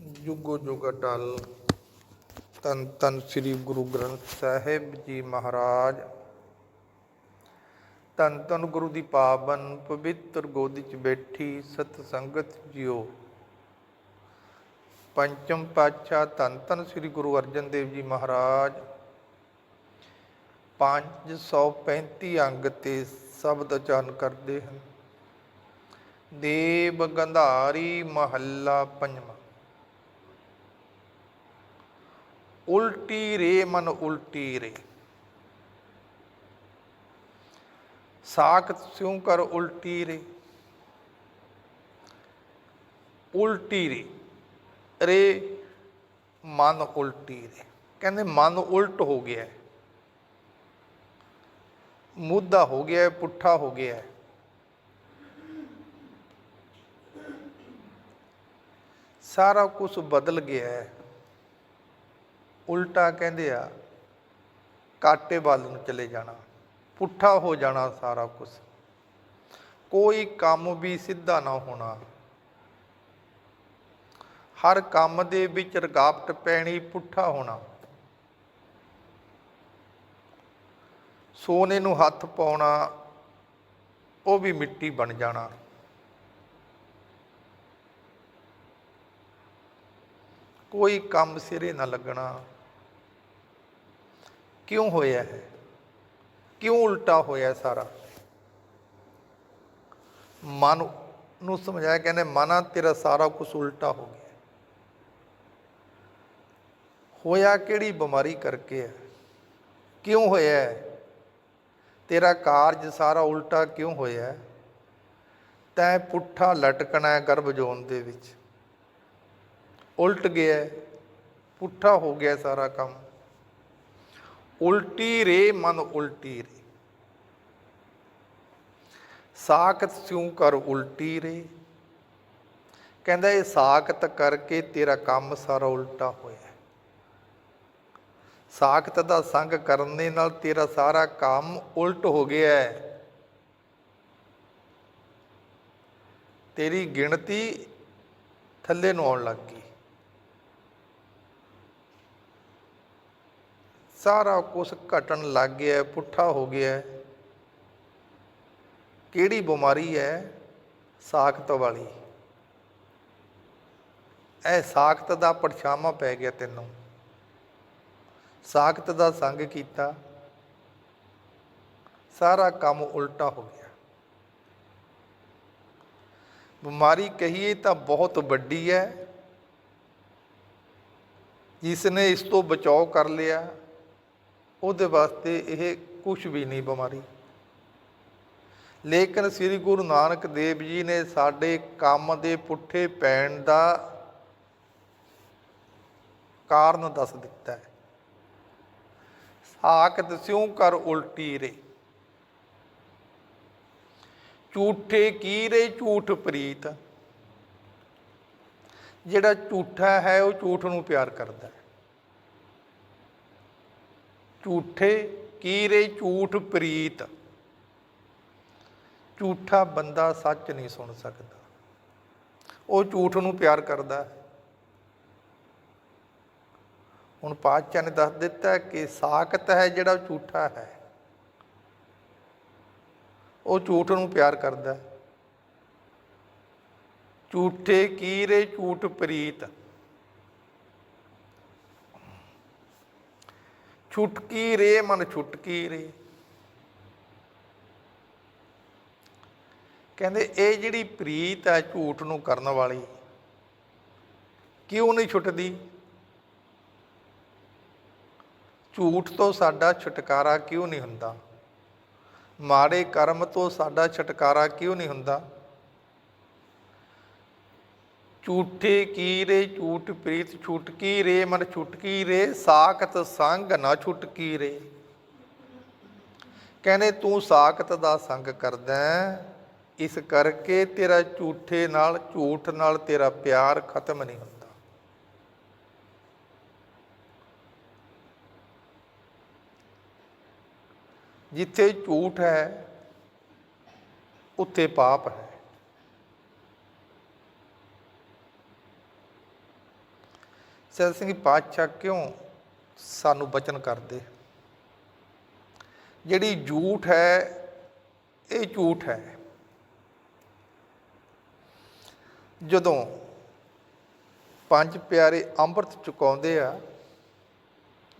ਜੁਗੋ ਜੁਗ ਅਟਲ, ਤਨ ਤਨ ਸ੍ਰੀ ਗੁਰੂ ਗ੍ਰੰਥ ਸਾਹਿਬ ਜੀ ਮਹਾਰਾਜ। ਤਨ ਤਨ ਗੁਰੂ ਦੀ ਪਾਵਨ, ਪਵਿੱਤਰ ਗੋਦੀ 'ਚ ਬੈਠੀ ਸਤ ਸੰਗਤ ਜੀਓ। ਪੰਚਮ ਪਾਤਸ਼ਾਹ ਤਨ ਤਨ ਸ੍ਰੀ ਗੁਰੂ ਅਰਜਨ ਦੇਵ ਜੀ ਮਹਾਰਾਜ। 535 ਅੰਗ ਤੇ ਸ਼ਬਦ ਉਚਾਰਨ ਕਰਦੇ ਹਨ। ਦੇਵ ਗੰਧਾਰੀ ਮਹੱਲਾ ਪੰਜਵਾਂ। ਉਲਟੀ ਰੇ, ਮਨ ਉਲਟੀ ਰੇ। ਸਾਖਤ ਸਿਉ ਕਰ ਉਲਟੀ ਰੇ। ਉਲਟੀ ਰੇ। ਰੇ, ਮਨ ਉਲਟੀ ਰੇ। ਕਹਿੰਦੇ ਮਨ ਉਲਟ ਹੋ ਗਿਆ। ਹੈ ਮੁੱਦਾ ਹੋ ਗਿਆ ਹੈ ਪੁੱਠਾ ਹੋ ਗਿਆ। ਹੈ ਸਾਰਾ ਕੁਝ ਬਦਲ ਗਿਆ। ਹੈ ਉਲਟਾ ਕਹਿੰਦੇ ਆ, ਕਾਟੇ ਵੱਲ ਨੂੰ ਚਲੇ ਜਾਣਾ, ਪੁੱਠਾ ਹੋ ਜਾਣਾ ਸਾਰਾ ਕੁਝ ਕੋਈ ਕੰਮ ਵੀ ਸਿੱਧਾ ਨਾ ਹੋਣਾ। ਹਰ ਕੰਮ ਦੇ ਵਿੱਚ ਰੁਕਾਵਟ ਪੈਣੀ, ਪੁੱਠਾ ਹੋਣਾ। ਸੋਨੇ ਨੂੰ ਹੱਥ ਪਾਉਣਾ, ਉਹ ਵੀ ਮਿੱਟੀ ਬਣ ਜਾਣਾ। ਕੋਈ ਕੰਮ ਸਿਰੇ ਨਾ ਲੱਗਣਾ। ਕਿਉਂ ਹੋਇਆ ਹੈ? ਕਿਉਂ ਉਲਟਾ ਹੋਇਆ ਸਾਰਾ? ਮਨ ਨੂੰ ਸਮਝਾਇਆ ਕਹਿੰਦੇ, ਮਨਾ ਤੇਰਾ ਸਾਰਾ ਕੁਝ ਉਲਟਾ ਹੋ ਗਿਆ ਹੋਇਆ ਕਿਹੜੀ ਬਿਮਾਰੀ ਕਰਕੇ ਹੈ? ਕਿਉਂ ਹੋਇਆ ਹੈ? ਤੇਰਾ ਕਾਰਜ ਸਾਰਾ ਉਲਟਾ ਕਿਉਂ ਹੋਇਆ ਹੈ? ਤੈਂ ਪੁੱਠਾ ਲਟਕਣਾ ਹੈ ਗਰਭ ਜੋਨ ਦੇ ਵਿੱਚ। ਉਲਟ ਗਿਆ ਪੁੱਠਾ ਹੋ ਗਿਆ ਸਾਰਾ ਕੰਮ। ਉਲਟੀ ਰੇ ਮਨ ਉਲਟੀ ਰੇ ਸਾਖਤ ਸਿਉ ਕਰ ਉਲਟੀ ਰੇ ਕਹਿੰਦਾ ਇਹ ਸਾਖਤ ਕਰਕੇ ਤੇਰਾ ਕੰਮ ਸਾਰਾ ਉਲਟਾ ਹੋਇਆ ਹੈ। ਸਾਖਤ ਦਾ ਸੰਗ ਕਰਨ ਦੇ ਨਾਲ ਤੇਰਾ ਸਾਰਾ ਕੰਮ ਉਲਟ ਹੋ ਗਿਆ ਹੈ। ਤੇਰੀ ਗਿਣਤੀ ਥੱਲੇ ਨੂੰ ਆਉਣ ਲੱਗ ਗਈ। ਸਾਰਾ ਕੁਝ ਘਟਣ ਲੱਗ ਗਿਆ ਪੁੱਠਾ ਹੋ ਗਿਆ ਕਿਹੜੀ ਬਿਮਾਰੀ ਹੈ? ਸਾਖਤ ਵਾਲੀ। ਇਹ ਸਾਖਤ ਦਾ ਪਰਛਾਵਾਂ ਪੈ ਗਿਆ ਤੈਨੂੰ। ਸਾਖਤ ਦਾ ਸੰਗ ਕੀਤਾ। ਸਾਰਾ ਕੰਮ ਉਲਟਾ ਹੋ ਗਿਆ। ਬਿਮਾਰੀ ਕਹੀਏ ਤਾਂ ਬਹੁਤ ਵੱਡੀ ਹੈ। ਜਿਸ ਨੇ ਇਸ ਤੋਂ ਬਚਾਓ ਕਰ ਲਿਆ। ਉਹਦੇ ਵਾਸਤੇ ਇਹ ਕੁਝ ਵੀ ਨਹੀਂ ਬਿਮਾਰੀ। ਲੇਕਿਨ ਸ੍ਰੀ ਗੁਰੂ ਨਾਨਕ ਦੇਵ ਜੀ ਨੇ ਸਾਡੇ ਕੰਮ ਦੇ ਪੁੱਠੇ ਪੈਣ ਦਾ ਕਾਰਨ ਦੱਸ ਦਿੱਤਾ ਹੈ। ਸਾਖਤ ਸਿਉ ਕਰ ਉਲਟੀ ਰੇ। ਝੂਠੇ ਕੀ ਰੇ ਝੂਠ ਪ੍ਰੀਤ। ਜਿਹੜਾ ਝੂਠਾ ਹੈ ਉਹ ਝੂਠ ਨੂੰ ਪਿਆਰ ਕਰਦਾ ਹੈ। ਝੂਠੇ ਕੀ ਰੇ ਝੂਠ ਪ੍ਰੀਤ। ਝੂਠਾ ਬੰਦਾ ਸੱਚ ਨਹੀਂ ਸੁਣ ਸਕਦਾ। ਉਹ ਝੂਠ ਨੂੰ ਪਿਆਰ ਕਰਦਾ ਹੁਣ ਪਾਤਸ਼ਾਹ ਨੇ ਦੱਸ ਦਿੱਤਾ ਕਿ ਸਾਖਤ ਹੈ ਜਿਹੜਾ ਝੂਠਾ ਹੈ। ਉਹ ਝੂਠ ਨੂੰ ਪਿਆਰ ਕਰਦਾ ਝੂਠੇ ਕੀ ਰੇ ਝੂਠ ਪ੍ਰੀਤ। ਛੁਟਕੀ ਰੇ, ਮਨ ਛੁਟਕੀ ਰੇ। ਕਹਿੰਦੇ, ਇਹ ਜਿਹੜੀ ਪ੍ਰੀਤ ਹੈ ਝੂਠ ਨੂੰ ਕਰਨ ਵਾਲੀ, ਕਿਉਂ ਨਹੀਂ ਛੁੱਟਦੀ? ਝੂਠ ਤੋਂ ਸਾਡਾ ਛੁਟਕਾਰਾ ਕਿਉਂ ਨਹੀਂ ਹੁੰਦਾ? ਮਾੜੇ ਕਰਮ ਤੋਂ ਸਾਡਾ ਛੁਟਕਾਰਾ ਕਿਉਂ ਨਹੀਂ ਹੁੰਦਾ? ਝੂਠੇ ਕੀ ਰੇ ਝੂਠ ਪ੍ਰੀਤ ਛੁਟਕੀ ਰੇ ਮਨ ਛੁਟਕੀ ਰੇ ਸਾਖਤ ਸੰਗ ਨਾ ਛੁਟਕੀ ਰੇ ਕਹਿੰਦੇ, ਤੂੰ ਸਾਖਤ ਦਾ ਸੰਗ ਕਰਦਾ ਇਸ ਕਰਕੇ ਤੇਰਾ ਝੂਠੇ ਨਾਲ, ਝੂਠ ਨਾਲ ਤੇਰਾ ਪਿਆਰ ਖਤਮ ਨਹੀਂ ਹੁੰਦਾ। ਜਿੱਥੇ ਝੂਠ ਹੈ, ਉੱਥੇ ਪਾਪ ਹੈ। ਸਹਿਜ ਸਿੰਘ ਪਾਤਸ਼ਾਹ ਕਿਉਂ ਸਾਨੂੰ ਬਚਨ ਕਰਦੇ? ਜਿਹੜੀ ਝੂਠ ਹੈ, ਇਹ ਝੂਠ ਹੈ। ਜਦੋਂ ਪੰਜ ਪਿਆਰੇ ਅੰਮ੍ਰਿਤ ਚੁਕਾਉਂਦੇ ਆ,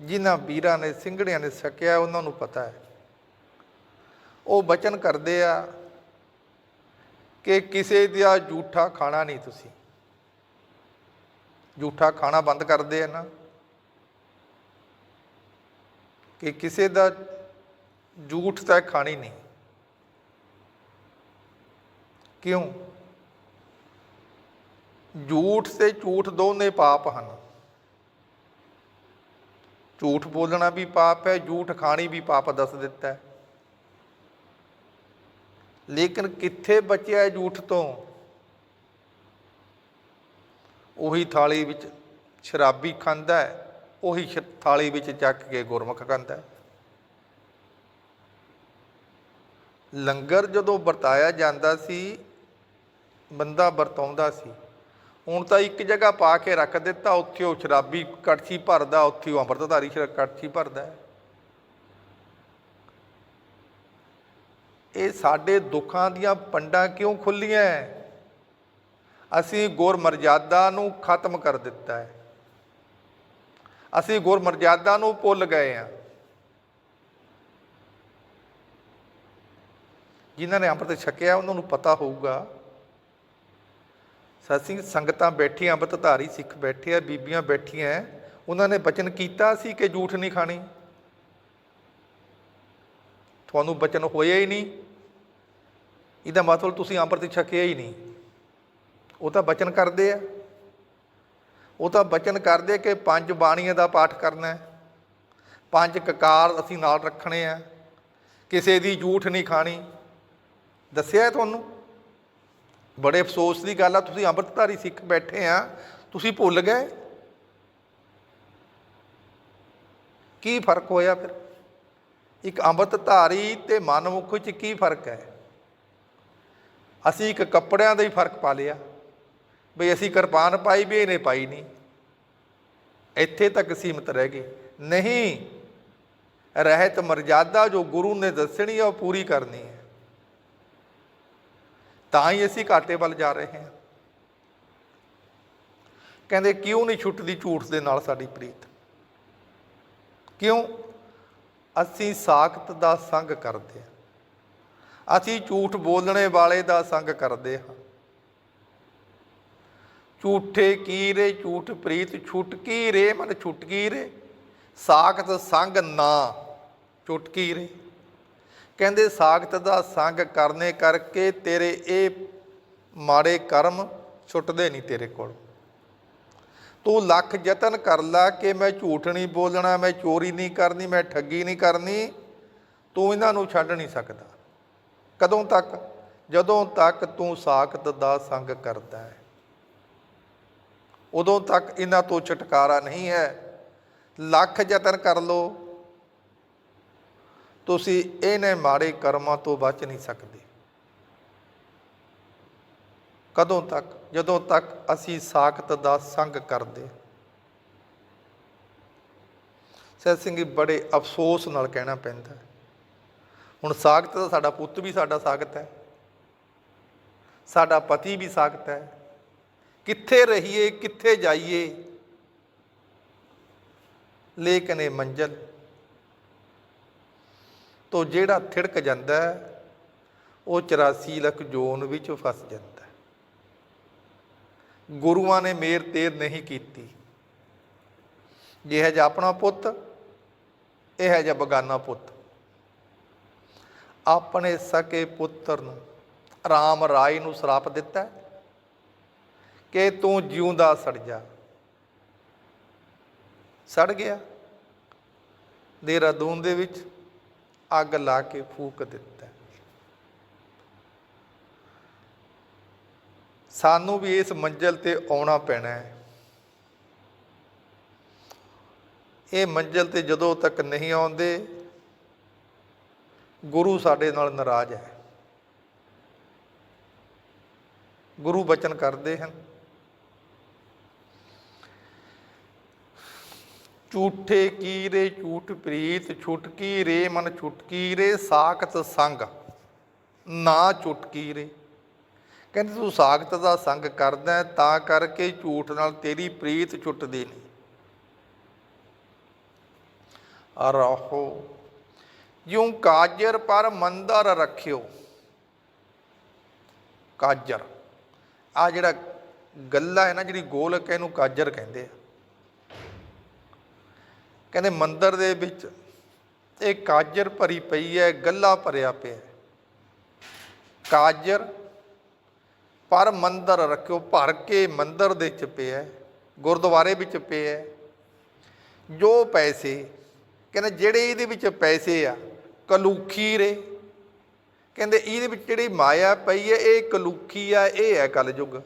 ਜਿਨ੍ਹਾਂ ਵੀਰਾਂ ਨੇ, ਸਿੰਘੜਿਆਂ ਨੇ ਸਕਿਆ ਉਹਨਾਂ ਨੂੰ ਪਤਾ ਹੈ। ਉਹ ਬਚਨ ਕਰਦੇ ਆ ਕਿ ਕਿਸੇ ਦਾ ਝੂਠਾ ਖਾਣਾ ਨਹੀਂ ਤੁਸੀਂ। ਝੂਠਾ ਖਾਣਾ ਬੰਦ ਕਰਦੇ ਆ ਨਾ। ਕਿ ਕਿਸੇ ਦਾ ਝੂਠ ਤਾਂ ਖਾਣੀ ਨਹੀਂ। ਕਿਉਂ? ਝੂਠ ਤੇ ਝੂਠ ਦੋਨੇ ਪਾਪ ਹਨ। ਝੂਠ ਬੋਲਣਾ ਵੀ ਪਾਪ ਹੈ, ਝੂਠ ਖਾਣੀ ਵੀ ਪਾਪ ਦੱਸ ਦਿੱਤਾ ਹੈ। ਲੇਕਿਨ ਕਿੱਥੇ ਬਚਿਆ ਹੈ ਝੂਠ ਤੋਂ? ਉਹੀ ਥਾਲੀ ਵਿੱਚ ਸ਼ਰਾਬੀ ਖਾਂਦਾ ਹੈ, ਉਹੀ ਥਾਲੀ ਵਿੱਚ ਚੱਕ ਕੇ ਗੁਰਮੁਖ ਖਾਂਦਾ ਹੈ ਲੰਗਰ ਜਦੋਂ ਵਰਤਾਇਆ ਜਾਂਦਾ ਸੀ, ਬੰਦਾ ਵਰਤਾਉਂਦਾ ਸੀ, ਹੁਣ ਤਾਂ ਇੱਕ ਜਗ੍ਹਾ ਪਾ ਕੇ ਰੱਖ ਦਿੱਤਾ, ਉੱਥੇ ਉਹ ਸ਼ਰਾਬੀ ਕੜਛੀ ਭਰਦਾ, ਉੱਥੇ ਉਹ ਅੰਮ੍ਰਿਤਧਾਰੀ ਸ਼ਰਾ, ਕੜਛੀ ਭਰਦਾ ਹੈ ਇਹ ਸਾਡੇ ਦੁੱਖਾਂ ਦੀਆਂ ਪੰਡਾਂ ਕਿਉਂ ਖੁੱਲੀਆਂ ਹੈ? ਅਸੀਂ ਗੁਰਮਰਜ਼ਾਦਾ ਨੂੰ ਖਤਮ ਕਰ ਦਿੱਤਾ ਹੈ। ਅਸੀਂ ਗੁਰਮਰਜ਼ਾਦਾ ਨੂੰ ਭੁੱਲ ਗਏ ਹਾਂ। ਜਿਨ੍ਹਾਂ ਨੇ ਅੰਮ੍ਰਿਤ ਛਕਿਆ, ਉਹਨਾਂ ਨੂੰ ਪਤਾ ਹੋਊਗਾ। ਸਤ ਸੰਗਤਾਂ ਬੈਠੀਆਂ, ਅੰਮ੍ਰਿਤਧਾਰੀ ਸਿੱਖ ਬੈਠੇ ਆ, ਬੀਬੀਆਂ ਬੈਠੀਆਂ ਉਹਨਾਂ ਨੇ ਬਚਨ ਕੀਤਾ ਸੀ ਕਿ ਝੂਠ ਨਹੀਂ ਖਾਣੀ? ਤੁਹਾਨੂੰ ਬਚਨ ਹੋਇਆ ਹੀ ਨਹੀਂ। ਇਹਦਾ ਮਤਲਬ ਤੁਸੀਂ ਅੰਮ੍ਰਿਤ ਛਕਿਆ ਹੀ ਨਹੀਂ। ਉਹ ਤਾਂ ਬਚਨ ਕਰਦੇ ਆ। ਉਹ ਤਾਂ ਬਚਨ ਕਰਦੇ ਕਿ ਪੰਜ ਬਾਣੀਆਂ ਦਾ ਪਾਠ ਕਰਨਾ ਹੈ। ਪੰਜ ਕਕਾਰ ਅਸੀਂ ਨਾਲ ਰੱਖਣੇ ਆ। ਕਿਸੇ ਦੀ ਝੂਠ ਨਹੀਂ ਖਾਣੀ। ਦੱਸਿਆ ਤੁਹਾਨੂੰ? ਬੜੇ ਅਫਸੋਸ ਦੀ ਗੱਲ ਆ, ਤੁਸੀਂ ਅੰਮ੍ਰਿਤਧਾਰੀ ਸਿੱਖ ਬੈਠੇ ਆ। ਤੁਸੀਂ ਭੁੱਲ ਗਏ? ਕੀ ਫ਼ਰਕ ਹੋਇਆ ਫਿਰ? ਇੱਕ ਅੰਮ੍ਰਿਤਧਾਰੀ ਤੇ ਮਨਮੁਖ ਵਿੱਚ ਕੀ ਫ਼ਰਕ ਹੈ? ਅਸੀਂ ਇੱਕ ਕੱਪੜਿਆਂ ਦਾ ਹੀ ਫ਼ਰਕ ਪਾ ਲਿਆ। ਬਈ ਅਸੀਂ ਕਿਰਪਾਨ ਪਾਈ ਵੀ ਇਹਨੇ ਪਾਈ ਨਹੀਂ। ਇੱਥੇ ਤੱਕ ਸੀਮਤ ਰਹਿ ਗਏ ਨਹੀਂ, ਰਹਿਤ ਮਰਜ਼ਾਦਾ ਜੋ ਗੁਰੂ ਨੇ ਦੱਸਣੀ ਹੈ ਉਹ ਪੂਰੀ ਕਰਨੀ ਹੈ। ਤਾਂ ਹੀ ਅਸੀਂ ਘਾਟੇ ਵੱਲ ਜਾ ਰਹੇ ਹਾਂ। ਕਹਿੰਦੇ, ਕਿਉਂ ਨਹੀਂ ਛੁੱਟਦੀ ਝੂਠ ਦੇ ਨਾਲ ਸਾਡੀ ਪ੍ਰੀਤ? ਕਿਉਂ? ਅਸੀਂ ਸਾਖਤ ਦਾ ਸੰਗ ਕਰਦੇ ਹਾਂ। ਅਸੀਂ ਝੂਠ ਬੋਲਣੇ ਵਾਲੇ ਦਾ ਸੰਗ ਕਰਦੇ ਹਾਂ। ਝੂਠੇ ਕੀ ਰੇ ਝੂਠ ਪ੍ਰੀਤ ਛੁਟਕੀ ਰੇ ਮਨ ਛੁਟਕੀ ਰੇ ਸਾਖਤ ਸੰਗ ਨਾ ਛੁਟਕੀ ਰੇ ਕਹਿੰਦੇ ਸਾਖਤ ਦਾ ਸੰਗ ਕਰਨੇ ਕਰਕੇ ਤੇਰੇ ਇਹ ਮਾੜੇ ਕਰਮ ਛੁੱਟਦੇ ਨਹੀਂ ਤੇਰੇ ਕੋਲ। ਤੂੰ ਲੱਖ ਯਤਨ ਕਰ ਲਾ ਕਿ ਮੈਂ ਝੂਠ ਨਹੀਂ ਬੋਲਣਾ, ਮੈਂ ਚੋਰੀ ਨਹੀਂ ਕਰਨੀ, ਮੈਂ ਠੱਗੀ ਨਹੀਂ ਕਰਨੀ। ਤੂੰ ਇਹਨਾਂ ਨੂੰ ਛੱਡ ਨਹੀਂ ਸਕਦਾ। ਕਦੋਂ ਤੱਕ? ਜਦੋਂ ਤੱਕ ਤੂੰ ਸਾਖਤ ਦਾ ਸੰਗ ਕਰਦਾ ਹੈ। ਉਦੋਂ ਤੱਕ ਇਹਨਾਂ ਤੋਂ ਛੁਟਕਾਰਾ ਨਹੀਂ ਹੈ। ਲੱਖ ਯਤਨ ਕਰ ਲੋ ਤੁਸੀਂ ਇਹਨੇ ਮਾੜੇ ਕਰਮਾਂ ਤੋਂ ਬਚ ਨਹੀਂ ਸਕਦੇ। ਕਦੋਂ ਤੱਕ? ਜਦੋਂ ਤੱਕ ਅਸੀਂ ਸਾਖਤ ਦਾ ਸੰਗ ਕਰਦੇ। ਸਹਿਜ ਸਿੰਘ ਬੜੇ ਅਫਸੋਸ ਨਾਲ ਕਹਿਣਾ ਪੈਂਦਾ। ਹੁਣ ਸਾਖਤ ਦਾ ਸਾਡਾ ਪੁੱਤ ਵੀ ਸਾਡਾ ਸਾਖਤ ਹੈ। ਸਾਡਾ ਪਤੀ ਵੀ ਸਾਖਤ ਹੈ। ਕਿੱਥੇ ਰਹੀਏ, ਕਿੱਥੇ ਜਾਈਏ? ਲੇਕਿਨ ਇਹ ਮੰਜ਼ਲ। ਤੋਂ ਜਿਹੜਾ ਥਿੜਕ ਜਾਂਦਾ ਉਹ 84 ਲੱਖ ਜੋਨ ਵਿੱਚ ਫਸ ਜਾਂਦਾ ਗੁਰੂਆਂ ਨੇ ਮੇਰ ਤੇਰ ਨਹੀਂ ਕੀਤੀ। ਜਿਹੇ ਜਿਹਾ ਆਪਣਾ ਪੁੱਤ, ਇਹ ਹੈ ਜਿਹਾ ਬਗਾਨਾ ਪੁੱਤ। ਆਪਣੇ ਸਕੇ ਪੁੱਤਰ ਨੂੰ, ਰਾਮ ਰਾਏ ਨੂੰ ਸਰਾਪ ਦਿੱਤਾ ਕਿ ਤੂੰ ਜਿਉਂਦਾ ਸੜ ਜਾ। ਸੜ ਗਿਆ। ਦੇਹਰਾਦੂਨ ਦੇ ਵਿੱਚ ਅੱਗ ਲਾ ਕੇ ਫੂਕ ਦਿੱਤਾ। ਸਾਨੂੰ ਵੀ ਇਸ ਮੰਜ਼ਲ ਤੇ ਆਉਣਾ ਪੈਣਾ ਹੈ। ਇਹ ਮੰਜ਼ਲ ਤੇ ਜਦੋਂ ਤੱਕ ਨਹੀਂ ਆਉਂਦੇ, ਗੁਰੂ ਸਾਡੇ ਨਾਲ ਨਾਰਾਜ਼ ਹੈ। ਗੁਰੂ ਬਚਨ ਕਰਦੇ ਹਨ। ਝੂਠੇ ਕੀ ਰੇ ਝੂਠ ਪ੍ਰੀਤ ਛੁਟਕੀ ਰੇ ਮਨ ਛੁਟਕੀ ਰੇ ਸਾਖਤ ਸੰਗ ਨਾ ਚੁਟਕੀ ਰੇ ਕਹਿੰਦੇ ਤੂੰ ਸਾਖਤ ਦਾ ਸੰਗ ਕਰਦਾ ਤਾਂ ਕਰਕੇ ਝੂਠ ਨਾਲ ਤੇਰੀ ਪ੍ਰੀਤ ਛੁੱਟਦੀ ਨਹੀਂ। ਰਹੋ ਜਿਉ ਕਾਜਰ ਪਰ ਮੰਦਰ ਰੱਖਿਓ। ਕਾਜਰ ਆ ਜਿਹੜਾ ਗੱਲਾ ਹੈ ਨਾ, ਜਿਹੜੀ ਗੋਲਕ ਇਹਨੂੰ ਕਾਜਰ ਕਹਿੰਦੇ ਆ। ਕਹਿੰਦੇ ਮੰਦਰ ਦੇ ਵਿੱਚ ਇਹ ਕਾਜਰ ਭਰੀ ਪਈ ਹੈ, ਗੱਲਾ ਭਰਿਆ ਪਿਆ ਕਾਜਰ ਪਰ ਮੰਦਰ ਰੱਖਿਓ, ਭਰ ਕੇ ਮੰਦਰ ਦੇ ਵਿੱਚ ਪਿਆ ਗੁਰਦੁਆਰੇ ਵਿੱਚ ਪਿਆ ਜੋ ਪੈਸੇ, ਕਹਿੰਦੇ ਜਿਹੜੇ ਇਹਦੇ ਵਿੱਚ ਪੈਸੇ ਆ, ਕਲੂਖੀ ਰੇ। ਕਹਿੰਦੇ ਇਹਦੇ ਵਿੱਚ ਜਿਹੜੀ ਮਾਇਆ ਪਈ ਹੈ, ਇਹ ਕਲੂਖੀ ਆ, ਇਹ ਹੈ ਕਲਯੁਗ।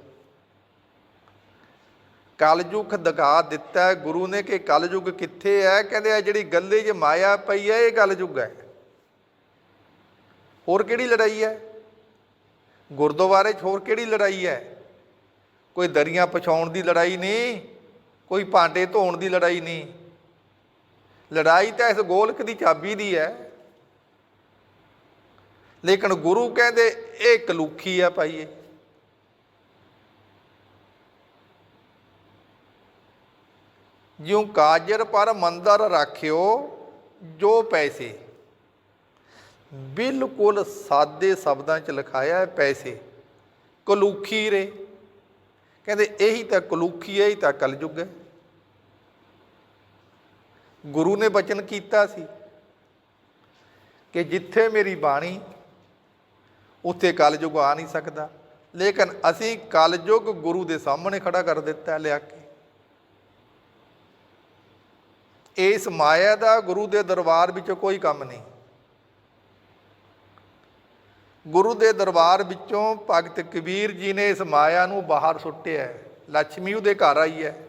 ਕਲਯੁਗ ਦਿਖਾ ਦਿੱਤਾ ਗੁਰੂ ਨੇ ਕਿ ਕਲਯੁਗ ਕਿੱਥੇ ਹੈ? ਕਹਿੰਦੇ ਆ ਜਿਹੜੀ ਗੱਲੇ 'ਚ ਮਾਇਆ ਪਈ ਹੈ, ਇਹ ਕਲਯੁਗ ਹੈ। ਹੋਰ ਕਿਹੜੀ ਲੜਾਈ ਹੈ? ਗੁਰਦੁਆਰੇ 'ਚ ਹੋਰ ਕਿਹੜੀ ਲੜਾਈ ਹੈ? ਕੋਈ ਦਰੀਆਂ ਪਛਾਉਣ ਦੀ ਲੜਾਈ ਨਹੀਂ, ਕੋਈ ਭਾਂਡੇ ਧੋਣ ਦੀ ਲੜਾਈ ਨਹੀਂ। ਲੜਾਈ ਤਾਂ ਇਸ ਗੋਲਕ ਦੀ ਚਾਬੀ ਦੀ ਹੈ। ਲੇਕਿਨ ਗੁਰੂ ਕਹਿੰਦੇ, ਇਹ ਕਲੂਖੀ ਆ ਭਾਈ ਇਹ। ਜਿਉ ਕਾਜਰ ਪਰ ਮੰਦਰ ਰੱਖਿਓ ਜੋ ਪੈਸੇ। ਬਿਲਕੁਲ ਸਾਦੇ ਸ਼ਬਦਾਂ ਚ ਲਿਖਾਇਆ ਹੈ ਪੈਸੇ। ਕਲੂਖੀ ਰੇ। ਕਹਿੰਦੇ ਇਹੀ ਤਾਂ ਕਲੂਖੀ ਹੈ, ਇਹੀ ਤਾਂ ਕਲਯੁਗ ਹੈ। ਗੁਰੂ ਨੇ ਬਚਨ ਕੀਤਾ ਸੀ ਕਿ ਜਿੱਥੇ ਮੇਰੀ ਬਾਣੀ, ਉੱਥੇ ਕਲਯੁਗ ਆ ਨਹੀਂ ਸਕਦਾ। ਲੇਕਿਨ ਅਸੀਂ ਕਲਯੁਗ ਗੁਰੂ ਦੇ ਸਾਹਮਣੇ ਖੜਾ ਕਰ ਦਿੱਤਾ, ਲਿਆ ਕੇ। ਇਸ ਮਾਇਆ ਦਾ ਗੁਰੂ ਦੇ ਦਰਬਾਰ ਵਿੱਚ ਕੋਈ ਕੰਮ ਨਹੀਂ। ਗੁਰੂ ਦੇ ਦਰਬਾਰ ਵਿੱਚੋਂ ਭਗਤ ਕਬੀਰ ਜੀ ਨੇ ਇਸ ਮਾਇਆ ਨੂੰ ਬਾਹਰ ਸੁੱਟਿਆ ਹੈ। ਲక్ష్ਮੀ ਉਹਦੇ ਘਰ ਆਈ ਹੈ।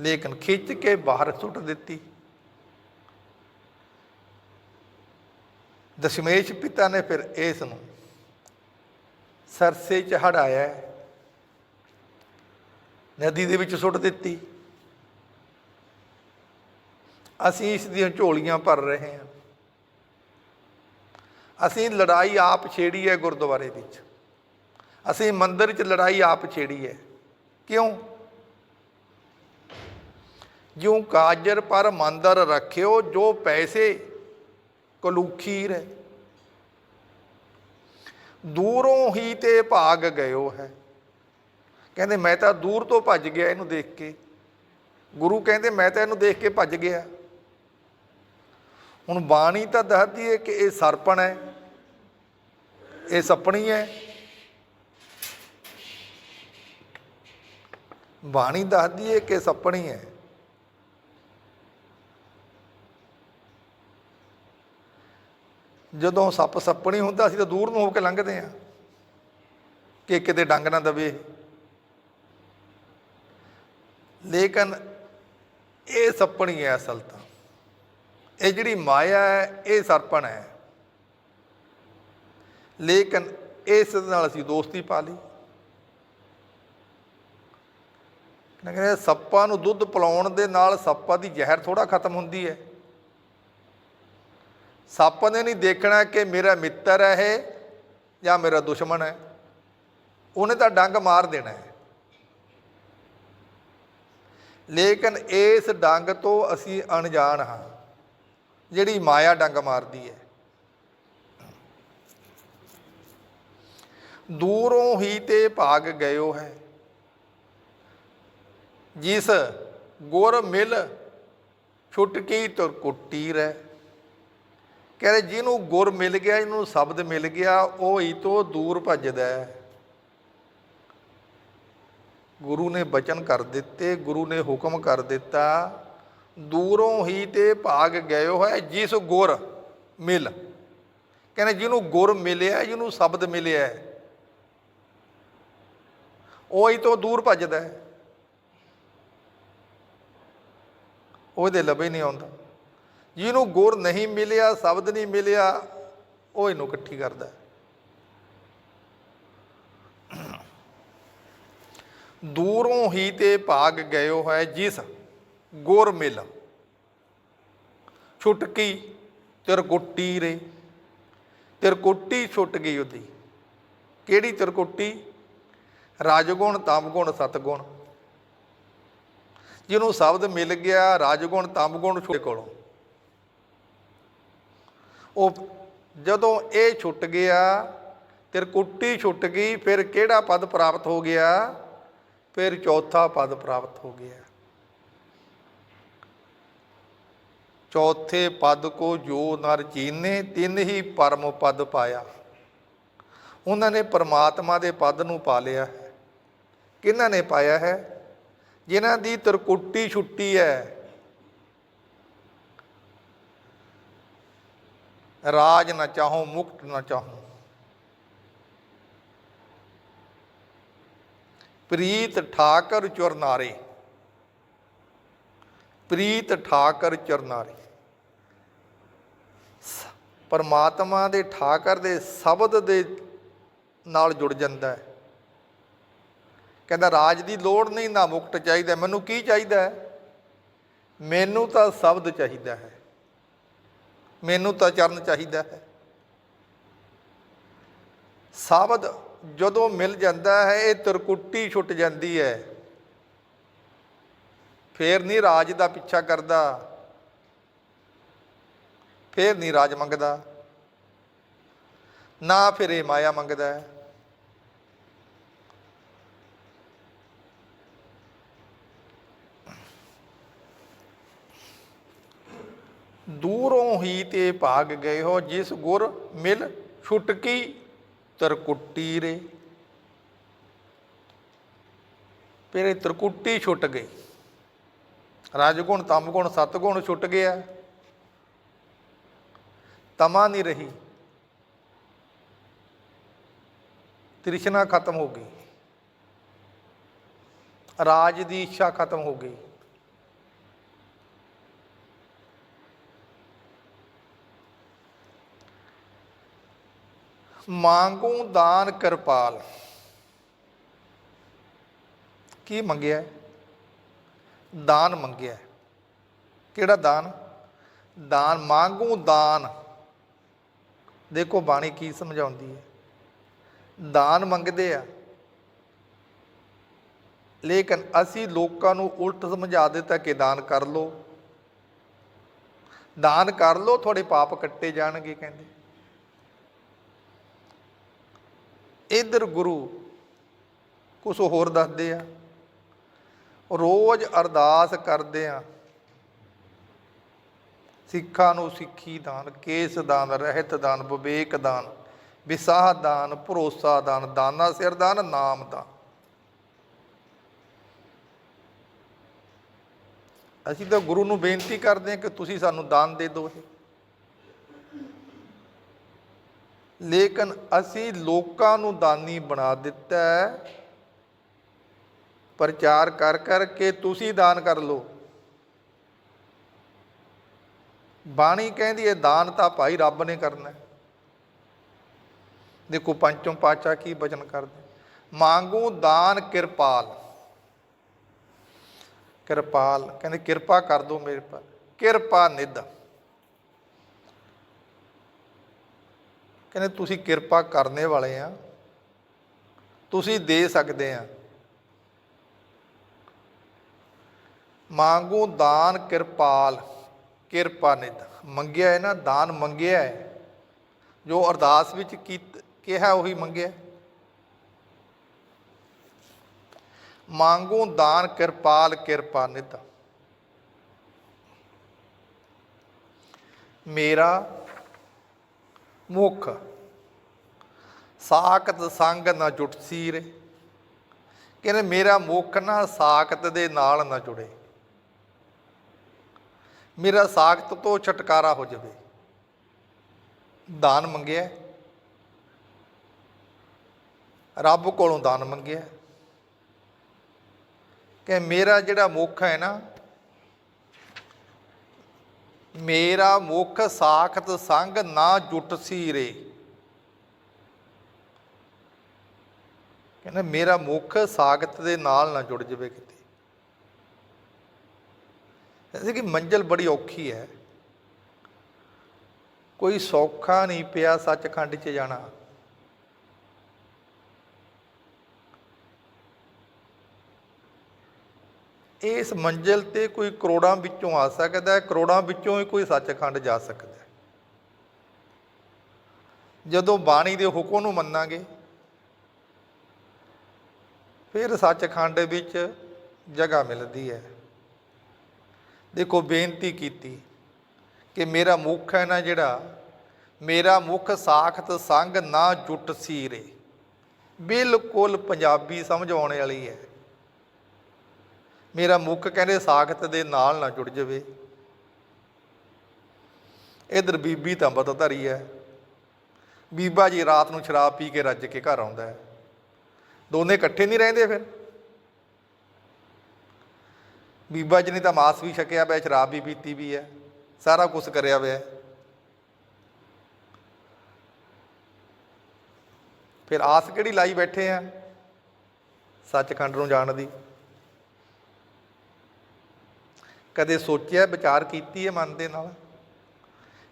ਲੇਕਿਨ ਖਿੱਚ ਕੇ ਬਾਹਰ ਸੁੱਟ ਦਿੱਤੀ। ਦਸ਼ਮੇਸ਼ ਪਿਤਾ ਨੇ ਫਿਰ ਇਸ ਨੂੰ ਸਰਸੇ ਚ ਹੜਾਇਆ ਨਦੀ ਦੇ ਵਿੱਚ ਸੁੱਟ ਦਿੱਤੀ। ਅਸੀਂ ਇਸ ਦੀਆਂ ਝੋਲੀਆਂ ਭਰ ਰਹੇ ਹਾਂ। ਅਸੀਂ ਲੜਾਈ ਆਪ ਛੇੜੀ ਹੈ ਗੁਰਦੁਆਰੇ ਵਿੱਚ। ਅਸੀਂ ਮੰਦਿਰ 'ਚ ਲੜਾਈ ਆਪ ਛੇੜੀ ਹੈ। ਕਿਉਂ? ਜਿਉ ਕਾਜਰ ਪਰ ਮੰਦਰ ਰੱਖਿਓ, ਜੋ ਪੈਸੇ ਕਲੂਖੀਰ ਹੈ ਦੂਰੋਂ ਹੀ ਤੇ ਭਾਗ ਗਇਓ ਹੈ। ਕਹਿੰਦੇ ਮੈਂ ਤਾਂ ਦੂਰ ਤੋਂ ਭੱਜ ਗਿਆ ਇਹਨੂੰ ਦੇਖ ਕੇ। ਗੁਰੂ ਕਹਿੰਦੇ ਮੈਂ ਤਾਂ ਇਹਨੂੰ ਦੇਖ ਕੇ ਭੱਜ ਗਿਆ। ਹੁਣ ਬਾਣੀ ਤਾਂ ਦੱਸਦੀ ਹੈ ਕਿ ਇਹ ਸਰਪਣ ਹੈ, ਇਹ ਸੱਪਣੀ ਹੈ। ਬਾਣੀ ਦੱਸਦੀ ਹੈ ਕਿ ਸੱਪਣੀ ਹੈ। ਜਦੋਂ ਸੱਪ ਸੱਪਣੀ ਹੁੰਦਾ ਸੀ ਤਾਂ ਦੂਰ ਨੂੰ ਹੋ ਕੇ ਲੰਘਦੇ ਆ ਕਿ ਕਿਤੇ ਡੰਗ ਨਾ ਦਵੇ। ਲੇਕਿਨ ਇਹ ਸੱਪਣੀ ਹੈ ਅਸਲ ਤਾਂ। ਇਹ ਜਿਹੜੀ ਮਾਇਆ ਹੈ, ਇਹ ਸਰਪਣ ਹੈ। ਲੇਕਿਨ ਇਸ ਨਾਲ ਅਸੀਂ ਦੋਸਤੀ ਪਾ ਲਈ। ਕਹਿੰਦੇ ਸੱਪਾਂ ਨੂੰ ਦੁੱਧ ਪਿਲਾਉਣ ਦੇ ਨਾਲ ਸੱਪਾਂ ਦੀ ਜ਼ਹਿਰ ਥੋੜਾ ਖਤਮ ਹੁੰਦੀ ਹੈ। ਸੱਪ ਨੇ ਨਹੀਂ ਦੇਖਣਾ ਕਿ ਮੇਰਾ ਮਿੱਤਰ ਹੈ ਇਹ ਜਾਂ ਮੇਰਾ ਦੁਸ਼ਮਣ ਹੈ। ਉਹਨੇ ਤਾਂ ਡੰਗ ਮਾਰ ਦੇਣਾ ਹੈ। ਲੇਕਿਨ ਇਸ ਡੰਗ ਤੋਂ ਅਸੀਂ ਅਣਜਾਣ ਹਾਂ, ਜਿਹੜੀ ਮਾਇਆ ਡੰਗ ਮਾਰਦੀ ਹੈ। ਦੂਰੋਂ ਹੀ ਤੇ ਭਾਗ ਗਇਓ ਹੈ। ਜਿਸ ਗੁਰ ਮਿਲ ਛੁਟਕੀ ਤੁਰ ਕੁੱਟੀ ਰਹਿ। ਕਹਿੰਦੇ ਜਿਹਨੂੰ ਗੁਰ ਮਿਲ ਗਿਆ, ਜਿਹਨੂੰ ਸ਼ਬਦ ਮਿਲ ਗਿਆ, ਉਹ ਹੀ ਤੋਂ ਦੂਰ ਭੱਜਦਾ ਹੈ। ਗੁਰੂ ਨੇ ਬਚਨ ਕਰ ਦਿੱਤੇ ਗੁਰੂ ਨੇ ਹੁਕਮ ਕਰ ਦਿੱਤਾ ਦੂਰੋਂ ਹੀ ਤੇ ਭਾਗ ਗਇਓ ਹੈ ਜਿਸ ਗੁਰ ਮਿਲ। ਕਹਿੰਦੇ ਜਿਹਨੂੰ ਗੁਰ ਮਿਲਿਆ ਜਿਹਨੂੰ ਸ਼ਬਦ ਮਿਲਿਆ ਹੈ, ਉਹ ਹੀ ਤੋਂ ਦੂਰ ਭੱਜਦਾ ਹੈ। ਉਹਦੇ ਲਵੇ ਨਹੀਂ ਆਉਂਦਾ। ਜਿਹਨੂੰ ਗੁਰ ਨਹੀਂ ਮਿਲਿਆ ਸ਼ਬਦ ਨਹੀਂ ਮਿਲਿਆ ਉਹ ਇਹਨੂੰ ਇਕੱਠੀ ਕਰਦਾ ਦੂਰੋਂ ਹੀ ਤੇ ਭਾਗ ਗਇਓ ਹੈ ਜਿਸ ਗੁਰ ਮਿਲ। ਛੁਟਕੀ ਤਿਰਕੁੱਟੀ ਰੇ। ਤਿਰਕੁੱਟੀ ਛੁੱਟ ਗਈ ਉਹਦੀ। ਕਿਹੜੀ ਤਿਰਕੁੱਟੀ? ਰਾਜਗੁਣ, ਤਮਗੁਣ, ਸਤਗੁਣ। ਜਿਹਨੂੰ ਸ਼ਬਦ ਮਿਲ ਗਿਆ, ਰਾਜਗੁਣ, ਤਮਗੁਣ ਛੁੱਟ ਕੋਲੋਂ। ਉਹ ਜਦੋਂ ਇਹ ਛੁੱਟ ਗਿਆ, ਤਿਰਕੁੱਟੀ ਛੁੱਟ ਗਈ, ਫਿਰ ਕਿਹੜਾ ਪਦ ਪ੍ਰਾਪਤ ਹੋ ਗਿਆ? ਫਿਰ ਚੌਥਾ ਪਦ ਪ੍ਰਾਪਤ ਹੋ ਗਿਆ। ਚੌਥੇ ਪਦ ਕੋ ਜੋ ਨਰ ਚੀਨੇ ਤਿੰਨ ਹੀ ਪਰਮ ਪਦ ਪਾਇਆ। ਉਹਨਾਂ ਨੇ ਪਰਮਾਤਮਾ ਦੇ ਪਦ ਨੂੰ ਪਾ ਲਿਆ ਹੈ। ਕਿਹਨਾਂ ਨੇ ਪਾਇਆ ਹੈ? ਜਿਨ੍ਹਾਂ ਦੀ ਤਰਕੁੱਟੀ ਛੁੱਟੀ ਹੈ। ਰਾਜ ਨਾ ਚਾਹੋ, ਮੁਕਤ ਨਾ ਚਾਹੋ। ਪ੍ਰੀਤ ਠਾਕਰ ਚੁਰਨਾਰੇ ਪ੍ਰੀਤ ਠਾਕਰ ਚੁਰਨਾਰੇ ਪਰਮਾਤਮਾ ਦੇ ਠਾਕਰ ਦੇ ਸ਼ਬਦ ਦੇ ਨਾਲ ਜੁੜ ਜਾਂਦਾ ਹੈ। ਕਹਿੰਦਾ, ਰਾਜ ਦੀ ਲੋੜ ਨਹੀਂ, ਨਾ ਮੁਕਤ ਚਾਹੀਦਾ। ਮੈਨੂੰ ਕੀ ਚਾਹੀਦਾ ਹੈ? ਮੈਨੂੰ ਤਾਂ ਸ਼ਬਦ ਚਾਹੀਦਾ ਹੈ। ਮੈਨੂੰ ਤਾਂ ਚਰਨ ਚਾਹੀਦਾ ਹੈ। ਸ਼ਬਦ ਜਦੋਂ ਮਿਲ ਜਾਂਦਾ ਹੈ, ਇਹ ਤਰਕੁੱਟੀ ਛੁੱਟ ਜਾਂਦੀ ਹੈ। ਫੇਰ ਨਹੀਂ ਰਾਜ ਦਾ ਪਿੱਛਾ ਕਰਦਾ। ਫੇਰ ਨਹੀਂ ਰਾਜ ਮੰਗਦਾ। ਨਾ ਫਿਰ ਇਹ ਮਾਇਆ ਮੰਗਦਾ ਹੈ। ਦੂਰੋਂ ਹੀ ਤੇ ਭਾਗ ਗਏ ਹੋ, ਜਿਸ ਗੁਰ ਮਿਲ ਛੁਟਕੀ ਤਰਕੁੱਟੀ ਰੇ। ਫਿਰ ਇਹ ਤਰਕੁੱਟੀ ਛੁੱਟ ਗਈ। ਰਾਜਗੁਣ, ਤਮਗੁਣ, ਸਤਗੁਣ ਛੁੱਟ ਗਿਆ। ਤਮਾ ਨਹੀਂ ਰਹੀ। ਤ੍ਰਿਸ਼ਨਾ ਖਤਮ ਹੋ ਗਈ। ਰਾਜ ਦੀ ਇੱਛਾ ਖਤਮ ਹੋ ਗਈ। ਮੰਗੂ ਦਾਨ ਕਿਰਪਾਲ। ਕੀ ਮੰਗਿਆ ਦਾਨ ਮੰਗਿਆ ਕਿਹੜਾ ਦਾਨ? ਦਾਨ, ਮੰਗੂ ਦਾਨ। ਦੇਖੋ ਬਾਣੀ ਕੀ ਸਮਝਾਉਂਦੀ ਹੈ। ਦਾਨ ਮੰਗਦੇ ਆ। ਲੇਕਿਨ ਅਸੀਂ ਲੋਕਾਂ ਨੂੰ ਉਲਟ ਸਮਝਾ ਦਿੱਤਾ ਕਿ ਦਾਨ ਕਰ ਲੋ ਦਾਨ ਕਰ ਲੋ ਤੁਹਾਡੇ ਪਾਪ ਕੱਟੇ ਜਾਣਗੇ, ਕਹਿੰਦੇ। ਇਧਰ ਗੁਰੂ ਕੁਛ ਹੋਰ ਦੱਸਦੇ ਆ। ਰੋਜ਼ ਅਰਦਾਸ ਕਰਦੇ ਆ। ਸਿੱਖਾਂ ਨੂੰ ਸਿੱਖੀ ਦਾਨ, ਕੇਸ ਦਾਨ, ਰਹਿਤ ਦਾਨ, ਵਿਵੇਕ ਦਾਨ, ਵਿਸਾਹ ਦਾਨ, ਭਰੋਸਾ ਦਾਨ, ਦਾਨਾ ਸਿਰ ਦਾਨ, ਨਾਮ ਦਾ ਅਸੀਂ ਤਾਂ ਗੁਰੂ ਨੂੰ ਬੇਨਤੀ ਕਰਦੇ ਹਾਂ ਕਿ ਤੁਸੀਂ ਸਾਨੂੰ ਦਾਨ ਦੇ ਦਿਓ ਇਹ। ਲੇਕਿਨ ਅਸੀਂ ਲੋਕਾਂ ਨੂੰ ਦਾਨੀ ਬਣਾ ਦਿੱਤਾ ਹੈ। ਪ੍ਰਚਾਰ ਕਰ ਕਰ ਕੇ ਤੁਸੀਂ ਦਾਨ ਕਰ ਲਓ। ਬਾਣੀ ਕਹਿੰਦੀ ਹੈ, ਦਾਨ ਤਾਂ ਭਾਈ ਰੱਬ ਨੇ ਕਰਨਾ ਦੇਖੋ ਪੰਚਮ ਪਾਚਾ ਕੀ ਬਚਨ ਕਰਦੇ ਮੰਗੂ ਦਾਨ ਕਿਰਪਾਲ। ਕਿਰਪਾਲ, ਕਹਿੰਦੇ ਕਿਰਪਾ ਕਰ ਦਿਓ ਮੇਰੇ ਪਰ। ਕਿਰਪਾ ਨਿਧ। ਕਹਿੰਦੇ ਤੁਸੀਂ ਕਿਰਪਾ ਕਰਨੇ ਵਾਲੇ ਆ। ਤੁਸੀਂ ਦੇ ਸਕਦੇ ਆ। ਮੰਗੂ ਦਾਨ ਕਿਰਪਾਲ, ਕਿਰਪਾ ਨਿਧ। ਮੰਗਿਆ ਹੈ ਨਾ, ਦਾਨ ਮੰਗਿਆ ਹੈ। ਜੋ ਅਰਦਾਸ ਵਿੱਚ ਕੀਤ, ਕਿਹਾ ਉਹੀ ਮੰਗਿਆ। ਮੰਗੋ ਦਾਨ ਕਿਰਪਾਲ, ਕਿਰਪਾ ਨਿਧ। ਮੇਰਾ ਮੁਖ। ਸਾਖਤ ਸੰਗ ਨਾ ਜੁਟ ਸੀਰੇ। ਕਹਿੰਦੇ ਮੇਰਾ ਮੁਖ ਨਾ ਸਾਖਤ ਦੇ ਨਾਲ ਨਾ ਜੁੜੇ। ਮੇਰਾ ਸਾਖਤ ਤੋਂ ਛਟਕਾਰਾ ਹੋ ਜਾਵੇ। ਦਾਨ ਮੰਗਿਆ। ਰੱਬ ਕੋਲੋਂ ਦਾਨ ਮੰਗਿਆ। ਕਿ ਮੇਰਾ ਜਿਹੜਾ ਮੁਖ ਹੈ ਨਾ ਮੇਰਾ ਮੁਖ ਸਾਖਤ ਸੰਗ ਨਾ ਜੁਟ ਸੀ ਰੇ। ਕਹਿੰਦਾ ਮੇਰਾ ਮੁੱਖ ਸਾਖਤ ਦੇ ਨਾਲ ਨਾ ਜੁੜ ਜਾਵੇ ਕਿਤੇ। ਐਸੇ ਕਿ ਮੰਜ਼ਲ ਬੜੀ ਔਖੀ ਹੈ। ਕੋਈ ਸੌਖਾ ਨਹੀਂ ਪਿਆ ਸੱਚਖੰਡ 'ਚ ਜਾਣਾ। ਇਸ ਮੰਜ਼ਿਲ ਤੇ ਕੋਈ ਕਰੋੜਾਂ ਵਿੱਚੋਂ ਆ ਸਕਦਾ ਹੈ, ਕਰੋੜਾਂ ਵਿੱਚੋਂ ਹੀ ਕੋਈ ਸੱਚਖੰਡ ਜਾ ਸਕਦਾ ਹੈ। ਜਦੋਂ ਬਾਣੀ ਦੇ ਹੁਕਮ ਨੂੰ ਮੰਨਾਂਗੇ, ਫਿਰ ਸੱਚਖੰਡ ਵਿੱਚ ਜਗ੍ਹਾ ਮਿਲਦੀ ਹੈ। ਦੇਖੋ, ਬੇਨਤੀ ਕੀਤੀ ਕਿ ਮੇਰਾ ਮੁੱਖ ਹੈ ਨਾ ਜਿਹੜਾ, ਮੇਰਾ ਮੁੱਖ ਸਾਖਤ ਸੰਗ ਨਾ ਜੁਟ ਸੀਰੇ ਬਿਲਕੁਲ ਪੰਜਾਬੀ ਸਮਝ ਆਉਣ ਵਾਲੀ ਹੈ। ਮੇਰਾ ਮੁੱਖ ਕਹਿੰਦੇ ਸਾਖਤ ਦੇ ਨਾਲ ਨਾ ਜੁੜ ਜਾਵੇ। ਇਧਰ ਬੀਬੀ ਤਾਂ ਬਤਧਰੀ ਹੈ ਬੀਬਾ ਜੀ ਰਾਤ ਨੂੰ ਸ਼ਰਾਬ ਪੀ ਕੇ ਰੱਜ ਕੇ ਘਰ ਆਉਂਦਾ ਹੈ ਦੋਨੇ ਇਕੱਠੇ ਨਹੀਂ ਰਹਿੰਦੇ ਫਿਰ। ਬੀਬਾ ਜੀ ਨੇ ਤਾਂ ਮਾਸ ਵੀ ਛਕਿਆ ਪਿਆ, ਸ਼ਰਾਬ ਵੀ ਪੀਤੀ ਵੀ ਹੈ ਸਾਰਾ ਕੁਝ ਕਰਿਆ ਹੋਇਆ ਫਿਰ ਆਸ ਕਿਹੜੀ ਲਾਈ ਬੈਠੇ ਆ ਸੱਚਖੰਡ ਨੂੰ ਜਾਣ ਦੀ। ਕਦੇ ਸੋਚਿਆ ਵਿਚਾਰ ਕੀਤੀ ਹੈ ਮਨ ਦੇ ਨਾਲ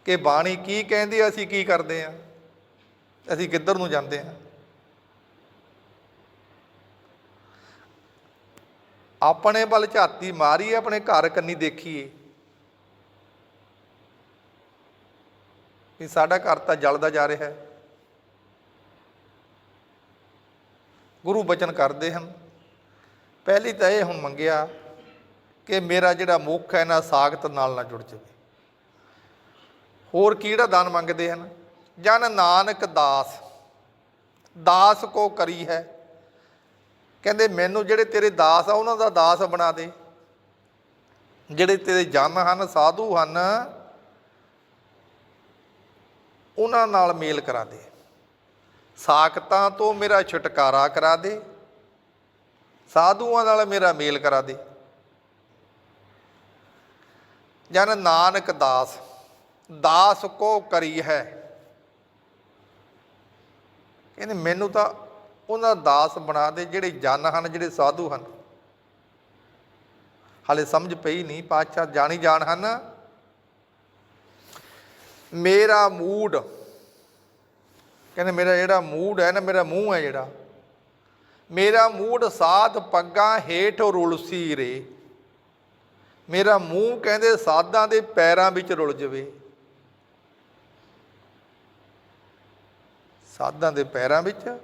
ਕਿ ਬਾਣੀ ਕੀ ਕਹਿੰਦੀ ਹੈ, ਅਸੀਂ ਕੀ ਕਰਦੇ ਆ? ਅਸੀਂ ਕਿੱਧਰ ਨੂੰ ਜਾਂਦੇ ਆ? ਆਪਣੇ ਵੱਲ ਝਾਤੀ ਮਾਰੀ ਆਪਣੇ ਘਰ ਕੰਨੀ ਦੇਖੀਏ। ਕਿ ਸਾਡਾ ਘਰ ਤਾਂ ਜਲਦਾ ਜਾ ਰਿਹਾ ਹੈ। ਗੁਰੂ ਬਚਨ ਕਰਦੇ ਹਨ। ਪਹਿਲੀ ਤਾਂ ਇਹ ਹੁਣ ਮੰਗਿਆ ਕਿ ਮੇਰਾ ਜਿਹੜਾ ਮੁੱਖ ਹੈ ਨਾ ਸਾਖਤ ਨਾਲ ਨਾ ਜੁੜ ਜਾਵੇ। ਹੋਰ ਕਿਹੜਾ ਦਾਨ ਮੰਗਦੇ ਹਨ? ਜਨ ਨਾਨਕ ਦਾਸ ਦਾਸ ਕੋ ਕਰੀ ਹੈ। ਕਹਿੰਦੇ, ਮੈਨੂੰ ਜਿਹੜੇ ਤੇਰੇ ਦਾਸ ਆ, ਉਹਨਾਂ ਦਾ ਦਾਸ ਬਣਾ ਦੇ। ਜਿਹੜੇ ਤੇਰੇ ਜਨ ਹਨ, ਸਾਧੂ ਹਨ, ਉਹਨਾਂ ਨਾਲ ਮੇਲ ਕਰਾ ਦੇ। ਸਾਖਤਾਂ ਤੋਂ ਮੇਰਾ ਛੁਟਕਾਰਾ ਕਰਾ ਦੇ। ਸਾਧੂਆਂ ਨਾਲ ਮੇਰਾ ਮੇਲ ਕਰਾ ਦੇ। ਜਨ ਨਾਨਕ ਦਾਸ ਦਾਸ ਕੋ ਕਰੀ ਹੈ। ਕਹਿੰਦੇ ਮੈਨੂੰ ਤਾਂ ਉਹਨਾਂ ਦਾਸ ਬਣਾ ਦੇ ਜਿਹੜੇ ਜਨ ਹਨ, ਜਿਹੜੇ ਸਾਧੂ ਹਨ। ਹਾਲੇ ਸਮਝ ਪਈ ਨਹੀਂ, ਪਾਤਸ਼ਾਹ ਜਾਣੀ ਜਾਣ ਹਨ। ਮੇਰਾ ਮੂਡ, ਕਹਿੰਦੇ ਮੇਰਾ ਜਿਹੜਾ ਮੂਡ ਹੈ ਨਾ, ਮੇਰਾ ਮੂੰਹ ਹੈ ਜਿਹੜਾ। ਮੇਰਾ ਮੂਡ ਸਾਧ ਪੱਗਾਂ ਹੇਠ ਰੁਲਸੀ ਰੇ। ਮੇਰਾ ਮੂੰਹ ਕਹਿੰਦੇ ਸਾਧਾਂ ਦੇ ਪੈਰਾਂ ਵਿੱਚ ਰੁਲ ਜਵੇ। ਸਾਧਾਂ ਦੇ ਪੈਰਾਂ ਵਿੱਚ?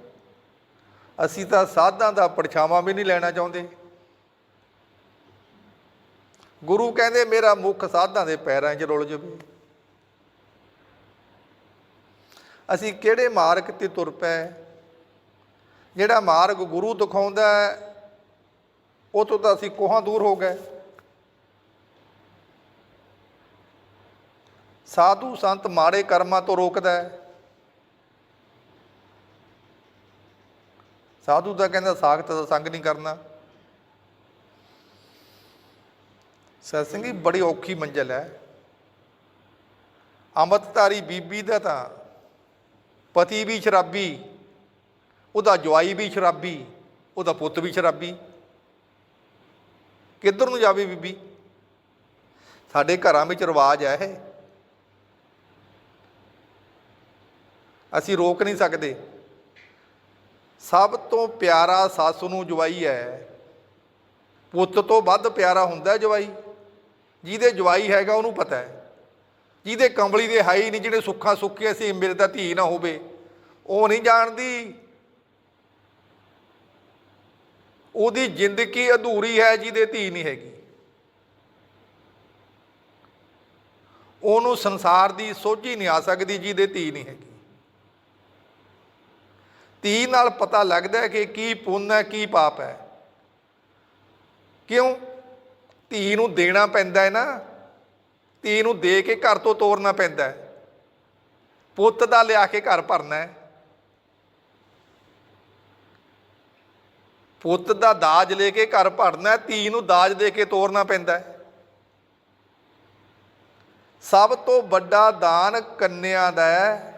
ਅਸੀਂ ਤਾਂ ਸਾਧਾਂ ਦਾ ਪਰਛਾਵਾਂ ਵੀ ਨਹੀਂ ਲੈਣਾ ਚਾਹੁੰਦੇ। ਗੁਰੂ ਕਹਿੰਦੇ ਮੇਰਾ ਮੁੱਖ ਸਾਧਾਂ ਦੇ ਪੈਰਾਂ 'ਚ ਰੁਲ ਜਵੇ। ਅਸੀਂ ਕਿਹੜੇ ਮਾਰਗ ਤੇ ਤੁਰ ਪਏ? ਜਿਹੜਾ ਮਾਰਗ ਗੁਰੂ ਦਿਖਾਉਂਦਾ ਉਹ ਤੋਂ ਤਾਂ ਅਸੀਂ ਕੋਹਾਂ ਦੂਰ ਹੋ ਗਏ। ਸਾਧੂ ਸੰਤ ਮਾੜੇ ਕਰਮਾਂ ਤੋਂ ਰੋਕਦਾ ਹੈ। ਸਾਧੂ ਤਾਂ ਕਹਿੰਦਾ ਸਾਖਤ ਦਾ ਸੰਗ ਨਹੀਂ ਕਰਨਾ। ਸਤਸੰਗੀ, ਬੜੀ ਔਖੀ ਮੰਜ਼ਲ ਹੈ। ਅੰਮ੍ਰਿਤਧਾਰੀ ਬੀਬੀ ਦਾ ਤਾਂ ਪਤੀ ਵੀ ਸ਼ਰਾਬੀ, ਉਹਦਾ ਜਵਾਈ ਵੀ ਸ਼ਰਾਬੀ, ਉਹਦਾ ਪੁੱਤ ਵੀ ਸ਼ਰਾਬੀ। ਕਿੱਧਰ ਨੂੰ ਜਾਵੇ ਬੀਬੀ? ਸਾਡੇ ਘਰਾਂ ਵਿੱਚ ਰਿਵਾਜ ਹੈ ਇਹ। ਅਸੀਂ ਰੋਕ ਨਹੀਂ ਸਕਦੇ। ਸਭ ਤੋਂ ਪਿਆਰਾ ਸੱਸ ਨੂੰ ਜਵਾਈ ਹੈ। ਪੁੱਤ ਤੋਂ ਵੱਧ ਪਿਆਰਾ ਹੁੰਦਾ ਜਵਾਈ। ਜਿਹਦੇ ਜਵਾਈ ਹੈਗਾ ਉਹਨੂੰ ਪਤਾ ਹੈ। ਜਿਹਦੇ ਕੰਬਲੀ ਦੇ ਹਾਈ ਨਹੀਂ ਜਿਹੜੇ ਸੁੱਖਾਂ ਸੁੱਖੇ ਅਸੀਂ ਮੇਰੇ ਤਾਂ ਧੀ ਨਾ ਹੋਵੇ। ਉਹ ਨਹੀਂ ਜਾਣਦੀ। ਉਹਦੀ ਜ਼ਿੰਦਗੀ ਅਧੂਰੀ ਹੈ, ਜਿਹਦੇ ਧੀ ਨਹੀਂ ਹੈਗੀ। ਉਹਨੂੰ ਸੰਸਾਰ ਦੀ ਸੋਝੀ ਨਹੀਂ ਆ ਸਕਦੀ, ਜਿਹਦੇ ਧੀ ਨਹੀਂ ਹੈਗੀ। ਧੀ ਨਾਲ ਪਤਾ ਲੱਗਦਾ ਹੈ ਕਿ ਕੀ ਪੁੰਨ ਹੈ, ਕੀ ਪਾਪ ਹੈ। ਕਿਉਂ? ਧੀ ਨੂੰ ਦੇਣਾ ਪੈਂਦਾ ਹੈ ਨਾ। ਧੀ ਨੂੰ ਦੇ ਕੇ ਘਰ ਤੋਂ ਤੋਰਨਾ ਪੈਂਦਾ ਹੈ। ਪੁੱਤ ਦਾ ਲਿਆ ਕੇ ਘਰ ਭਰਨਾ ਹੈ। ਪੁੱਤ ਦਾ ਦਾਜ ਲੈ ਕੇ ਘਰ ਭਰਨਾ ਧੀ ਨੂੰ ਦਾਜ ਦੇ ਕੇ ਤੋਰਨਾ ਪੈਂਦਾ ਹੈ। ਸਭ ਤੋਂ ਵੱਡਾ ਦਾਨ ਕੰਨਿਆ ਦਾ ਹੈ।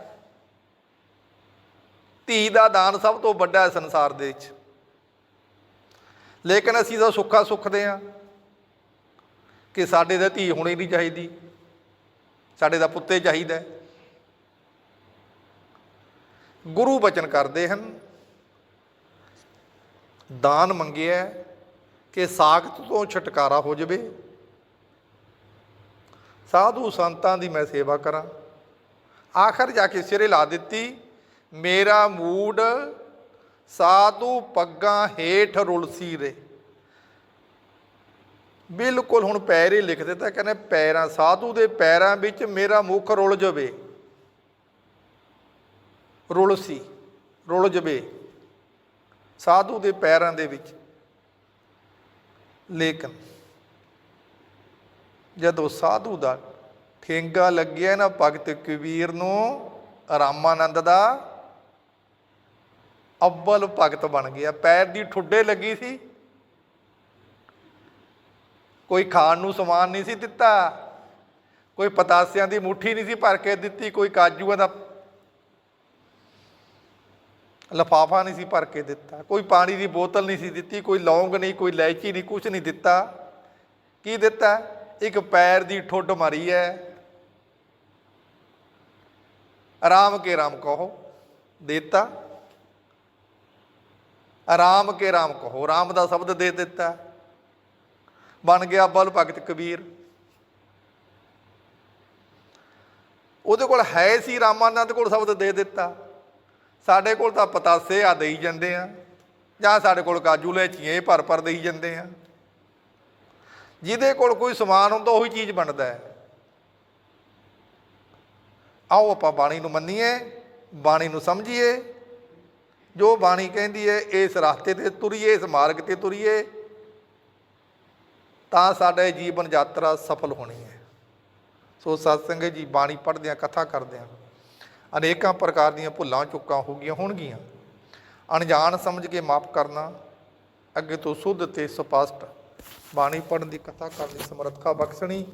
ਧੀ ਦਾ ਦਾਨ ਸਭ ਤੋਂ ਵੱਡਾ ਹੈ ਸੰਸਾਰ ਦੇ ਵਿੱਚ। ਲੇਕਿਨ ਅਸੀਂ ਤਾਂ ਸੁੱਖਾ ਸੁੱਖਦੇ ਆ ਕਿ ਸਾਡੇ ਦਾ ਧੀ ਹੋਣੀ ਨਹੀਂ ਚਾਹੀਦੀ। ਸਾਡੇ ਦਾ ਪੁੱਤੇ ਚਾਹੀਦਾ। ਗੁਰੂ ਬਚਨ ਕਰਦੇ ਹਨ, ਦਾਨ ਮੰਗਿਆ ਕਿ ਸਾਖਤ ਤੋਂ ਛੁਟਕਾਰਾ ਹੋ ਜਾਵੇ। ਸਾਧੂ ਸੰਤਾਂ ਦੀ ਮੈਂ ਸੇਵਾ ਕਰਾਂ। ਆਖਰ ਜਾ ਕੇ ਸਿਰੇ ਲਾ ਦਿੱਤੀ। ਮੇਰਾ ਮੂਡ ਸਾਧੂ ਪੱਗਾਂ ਹੇਠ ਰੁਲਸੀ ਰੇ। ਬਿਲਕੁਲ ਹੁਣ ਪੈਰ ਹੀ ਲਿਖ ਦਿੱਤਾ, ਕਹਿੰਦੇ ਪੈਰਾਂ, ਸਾਧੂ ਦੇ ਪੈਰਾਂ ਵਿੱਚ ਮੇਰਾ ਮੁੱਖ ਰੁਲ ਜਾਵੇ। ਰੁਲਸੀ, ਰੁਲ ਜਵੇ ਸਾਧੂ ਦੇ ਪੈਰਾਂ ਦੇ ਵਿੱਚ। ਲੇਕਿਨ ਜਦੋਂ ਸਾਧੂ ਦਾ ਠੇਂਗਾ ਲੱਗਿਆ ਨਾ ਭਗਤ ਕਬੀਰ ਨੂੰ, ਰਾਮਾਨੰਦ ਦਾ ਅਵਲ ਭਗਤ ਬਣ ਗਿਆ ਪੈਰ ਦੀ ਠੁੱਡੇ ਲੱਗੀ ਸੀ। ਕੋਈ ਖਾਣ ਨੂੰ ਸਮਾਨ ਨਹੀਂ ਸੀ ਦਿੱਤਾ। ਕੋਈ ਪਤਾਸਿਆਂ ਦੀ ਮੁੱਠੀ ਨਹੀਂ ਸੀ ਭਰ ਕੇ ਦਿੱਤੀ। ਕੋਈ ਕਾਜੂਆਂ ਦਾ ਲਫਾਫਾ ਨਹੀਂ ਸੀ ਭਰ ਕੇ ਦਿੱਤਾ। ਕੋਈ ਪਾਣੀ ਦੀ ਬੋਤਲ ਨਹੀਂ ਸੀ ਦਿੱਤੀ। ਕੋਈ ਲੌਂਗ ਨਹੀਂ, ਕੋਈ ਇਲਾਇਚੀ ਨਹੀਂ ਕੁਝ ਨਹੀਂ ਦਿੱਤਾ। ਕੀ ਦਿੱਤਾ? ਇੱਕ ਪੈਰ ਦੀ ਠੁੱਡ ਮਾਰੀ ਹੈ ਆਰਾਮ ਕੇ ਆਰਾਮ ਕਹੋ। ਦਿੱਤਾ। ਆਰਾਮ ਕੇ ਰਾਮ ਕਹੋ ਰਾਮ ਦਾ ਸ਼ਬਦ ਦੇ ਦਿੱਤਾ। ਬਣ ਗਿਆ ਬਲ ਭਗਤ ਕਬੀਰ। ਉਹਦੇ ਕੋਲ ਹੈ ਸੀ ਰਾਮਾਨੰਦ ਕੋਲ ਸ਼ਬਦ ਦੇ ਦਿੱਤਾ। ਸਾਡੇ ਕੋਲ ਤਾਂ ਪਤਾਸੇ ਆ ਦੇਈ ਜਾਂਦੇ ਆ, ਜਾਂ ਸਾਡੇ ਕੋਲ ਕਾਜੂ ਲੈਚੀਆਂ ਭਰ ਭਰ ਦੇਈ ਜਾਂਦੇ ਆ। ਜਿਹਦੇ ਕੋਲ ਕੋਈ ਸਮਾਨ ਹੁੰਦਾ, ਉਹੀ ਚੀਜ਼ ਬਣਦਾ ਹੈ। ਆਓ ਆਪਾਂ ਬਾਣੀ ਨੂੰ ਮੰਨੀਏ, ਬਾਣੀ ਨੂੰ ਸਮਝੀਏ। ਜੋ ਬਾਣੀ ਕਹਿੰਦੀ ਹੈ ਇਸ ਰਸਤੇ ਤੇ ਤੁਰੀਏ, ਇਸ ਮਾਰਗ ਤੇ ਤੁਰੀਏ, ਤਾਂ ਸਾਡੇ ਜੀਵਨ ਯਾਤਰਾ ਸਫਲ ਹੋਣੀ ਹੈ ਸੋ ਸਤਸੰਗ ਜੀ, ਬਾਣੀ ਪੜ੍ਹਦਿਆਂ, ਕਥਾ ਕਰਦਿਆਂ ਅਨੇਕਾਂ ਪ੍ਰਕਾਰ ਦੀਆਂ ਭੁੱਲਾਂ, ਚੁੱਕਾਂ ਹੋ ਗਈਆਂ, ਹੋਣਗੀਆਂ। ਅਣਜਾਣ ਸਮਝ ਕੇ ਮਾਫ ਕਰਨਾ, ਅੱਗੇ ਤੋਂ ਸੁੱਧ ਤੇ ਸਪਸ਼ਟ ਬਾਣੀ ਪੜ੍ਹਨ ਦੀ, ਕਥਾ ਕਰਨ ਦੀ ਸਮਰੱਥਾ ਬਖਸ਼ਣੀ।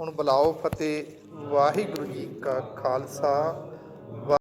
ਹੁਣ ਬੁਲਾਓ ਫਤਿਹ ਵਾਹਿਗੁਰੂ ਜੀ ਕਾ ਖਾਲਸਾ।